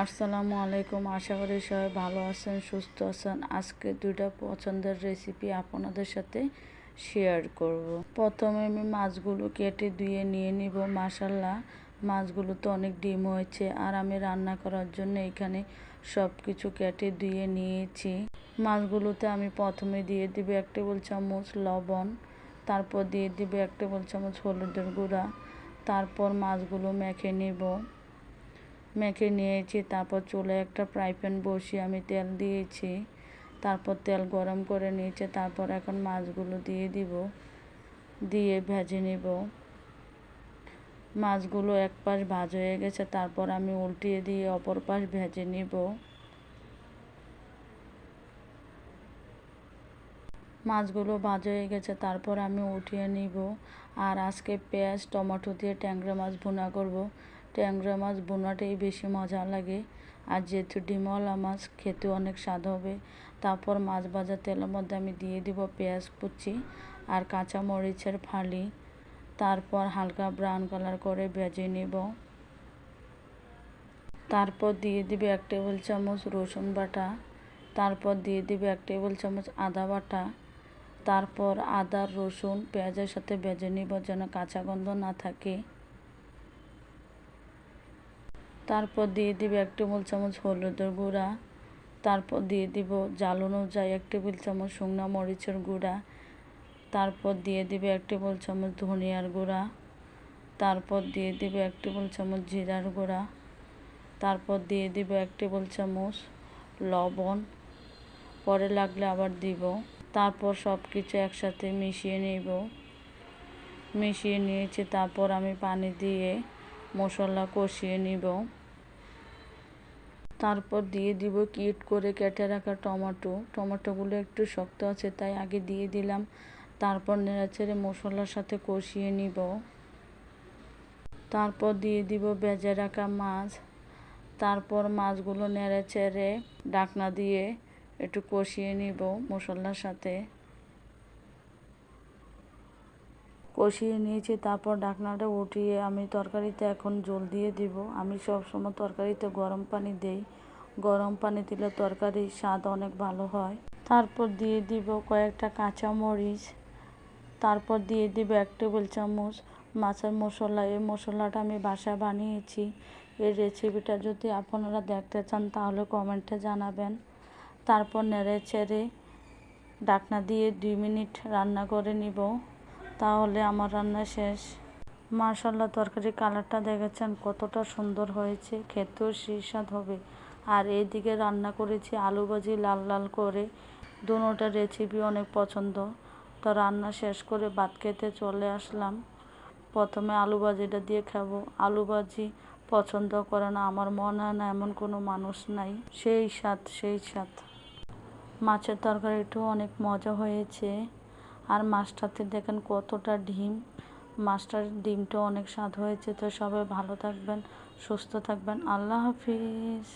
আসসালামু আলাইকুম। আশা করি সবাই ভালো আছেন, সুস্থ আছেন। আজকে দুইটা পছন্দের রেসিপি আপনাদের সাথে শেয়ার করব। প্রথমে আমি মাছগুলো কেটে ধুয়ে নিয়ে নিব। মাসাল্লাহ মাছগুলো তো অনেক ডিম হয়েছে। আর আমি রান্না করার জন্য এখানে সব কিছু কেটে ধুয়ে নিয়েছি। মাছগুলোতে আমি প্রথমে দিয়ে দিব এক টেবিল চামচ লবণ, তারপর দিয়ে দিব এক টেবিল চামচ হলুদের গুঁড়া, তারপর মাছগুলো মেখে নেব। মেখে নিয়েছি, তারপর চুলে একটা ফ্রাই প্যান বসিয়ে আমি তেল দিয়েছি, তারপর তেল গরম করে নিয়েছে, তারপর এখন মাছগুলো দিয়ে দিব, দিয়ে ভেজে নেব। মাছগুলো এক পাশ ভাজ হয়ে গেছে, তারপর আমি উল্টিয়ে দিয়ে অপর পাশ ভেজে নিব। মাছগুলো ভাজ হয়ে গেছে, তারপর আমি উঠিয়ে নিব। আর আজকে পেঁয়াজ, টমেটো দিয়ে ট্যাংরা মাছ ভুনা করব। ট্যাংরা মাছ বোনাটাই বেশি মজা লাগে। আর যেহেতু ডিমওয়ালা মাছ, খেতে অনেক স্বাদ হবে। তারপর মাছ ভাজা তেলের মধ্যে আমি দিয়ে দিব পেঁয়াজ কুচি আর কাঁচা মরিচের ফালি। তারপর হালকা ব্রাউন কালার করে ভেজে নেব। তারপর দিয়ে দিবে এক টেবিল চামচ রসুন বাটা। তারপর দিয়ে দিবে এক টেবিল চামচ আদা বাটা। তারপর আদা, রসুন পেঁয়াজের সাথে ভেজে নিব যেন কাঁচা গন্ধ না থাকে। তারপর দিয়ে দিবে এক টেবিল চামচ হলুদের গুঁড়া। তারপর দিয়ে দিব জাল অনুযায়ী এক টেবিল চামচ শুকনো মরিচের গুঁড়া। তারপর দিয়ে দিবে এক টেবিল চামচ ধনিয়ার গুঁড়া। তারপর দিয়ে দিবে এক টেবিল চামচ জিরার গুঁড়া। তারপর দিয়ে দিব এক টেবিল চামচ লবণ। পরে লাগলে আবার দিব। তারপর সব কিছু একসাথে মিশিয়ে নেব। মিশিয়ে নিয়েছি, তারপর আমি পানি দিয়ে মশলা কষিয়ে নিব। তারপর দিয়ে দিব কিট করে কেটে রাখা টমেটো। টমেটোগুলো একটু শক্ত আছে, তাই আগে দিয়ে দিলাম। তারপর নেড়াচেড়ে মশলার সাথে কষিয়ে নিব। তারপর দিয়ে দিব বেজে রাখা মাছ। তারপর মাছগুলো নেড়ে চেড়ে ডাকনা দিয়ে একটু কষিয়ে নিব মশলার সাথে। কষিয়ে নিয়েছি, তারপর ঢাকনাটা উঠিয়ে আমি তরকারিতে এখন জল দিয়ে দিব। আমি সব সময় তরকারিতে গরম পানি দেই। গরম পানি দিলে তরকারির স্বাদ অনেক ভালো হয়। তারপর দিয়ে দিব কয়েকটা কাঁচা মরিচ তারপর দিয়ে দিব এক টেবিল চামচ মাছের মশলা। এই মশলাটা আমি বাসা বানিয়েছি। এই রেসিপিটা যদি আপনারা দেখতে চান, তাহলে কমেন্টে জানাবেন। তারপর নেড়ে ছেড়ে ডাকনা দিয়ে দুই মিনিট রান্না করে নিব। তাহলে আমার রান্না শেষ। মাশাল্লাহ তরকারির কালারটা দেখেছেন, কতটা সুন্দর হয়েছে, খেতেও সুস্বাদ হবে। আর এইদিকে রান্না করেছি আলু ভাজি লাল লাল করে। দুটোটা রেসিপি অনেক পছন্দ। তো রান্না শেষ করে ভাত খেতে চলে আসলাম। প্রথমে আলু ভাজিটা দিয়ে খাব। আলু ভাজি পছন্দ করে না, আমার মনে হয় না এমন কোনো মানুষ নাই। সেই স্বাদ সেই স্বাদ। মাছের তরকারিটাও অনেক মজা হয়েছে। আর মাছটাতে দেখেন কতটা ডিম। মাস্টার ডিমটা অনেক স্বাদ হয়েছে, তো সবাই ভালো থাকবেন, সুস্থ থাকবেন। আল্লাহ হাফিজ।